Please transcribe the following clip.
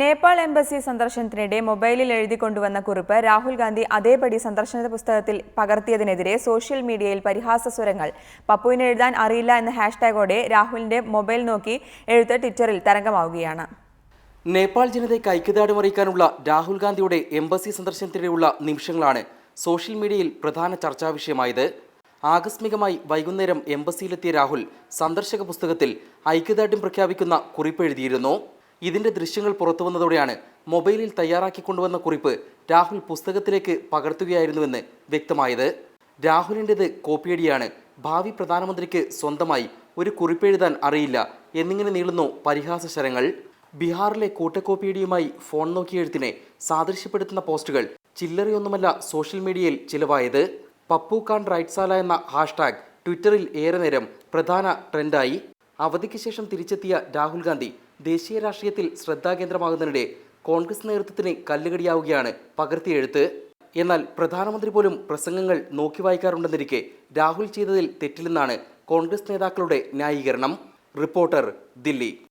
Nepal embassy സന്ദർശനത്തിനിടെ മൊബൈലിൽ എഴുതിക്കൊണ്ടുവന്ന കുറിപ്പ് രാഹുൽ ഗാന്ധി അതേപടി സന്ദർശന പുസ്തകത്തിൽ പകർത്തിയതിനെതിരെ സോഷ്യൽ മീഡിയയിൽ പരിഹാസ സ്വരങ്ങൾ. പപ്പുവിന് എഴുതാൻ അറിയില്ല എന്ന ഹാഷ്ടാഗോടെ രാഹുലിന്റെ മൊബൈൽ നോക്കി എഴുത്ത് ട്വിറ്ററിൽ തരംഗമാവുകയാണ്. നേപ്പാൾ ജനതയ്ക്ക് ഐക്യദാർഢ്യം അറിയിക്കാനുള്ള രാഹുൽ ഗാന്ധിയുടെ എംബസി സന്ദർശനത്തിനിടെയുള്ള നിമിഷങ്ങളാണ് സോഷ്യൽ മീഡിയയിൽ പ്രധാന ചർച്ചാ വിഷയമായത്. ആകസ്മികമായി വൈകുന്നേരം എംബസിയിലെത്തിയ രാഹുൽ സന്ദർശക പുസ്തകത്തിൽ ഐക്യദാർഢ്യം പ്രഖ്യാപിക്കുന്ന കുറിപ്പ് എഴുതിയിരുന്നു. ഇതിന്റെ ദൃശ്യങ്ങൾ പുറത്തുവന്നതോടെയാണ് മൊബൈലിൽ തയ്യാറാക്കി കൊണ്ടുവന്ന കുറിപ്പ് രാഹുൽ പുസ്തകത്തിലേക്ക് പകർത്തുകയായിരുന്നുവെന്ന് വ്യക്തമായത്. രാഹുലിന്റെത് കോപ്പിയടിയാണ്. ഭാവി പ്രധാനമന്ത്രിക്ക് സ്വന്തമായി ഒരു കുറിപ്പെഴുതാൻ അറിയില്ല എന്നിങ്ങനെ നീളുന്നു പരിഹാസ ശരങ്ങൾ. ബീഹാറിലെ കൂട്ടക്കോപ്പിയടിയുമായി ഫോൺ നോക്കിയ എഴുത്തിനെ സാദൃശ്യപ്പെടുത്തുന്ന പോസ്റ്റുകൾ ചില്ലറയൊന്നുമല്ല സോഷ്യൽ മീഡിയയിൽ ചിലവായത്. പപ്പു ഖാൻ റൈറ്റ്സാല എന്ന ഹാഷ്ടാഗ് ട്വിറ്ററിൽ ഏറെ നേരം പ്രധാന ട്രെൻഡായി. അവധിക്ക് ശേഷം തിരിച്ചെത്തിയ രാഹുൽ ഗാന്ധി ദേശീയ രാഷ്ട്രീയത്തിൽ ശ്രദ്ധാകേന്ദ്രമാകുന്നതിനിടെ കോൺഗ്രസ് നേതൃത്വത്തിന് കല്ലുകടിയാവുകയാണ് പകർത്തിയെഴുത്ത്. എന്നാൽ പ്രധാനമന്ത്രി പോലും പ്രസംഗങ്ങൾ നോക്കി വായിക്കാറുണ്ടെന്നിരിക്കെ രാഹുൽ ചെയ്തതിൽ തെറ്റില്ലെന്നാണ് കോൺഗ്രസ് നേതാക്കളുടെ ന്യായീകരണം. റിപ്പോർട്ടർ ദില്ലി.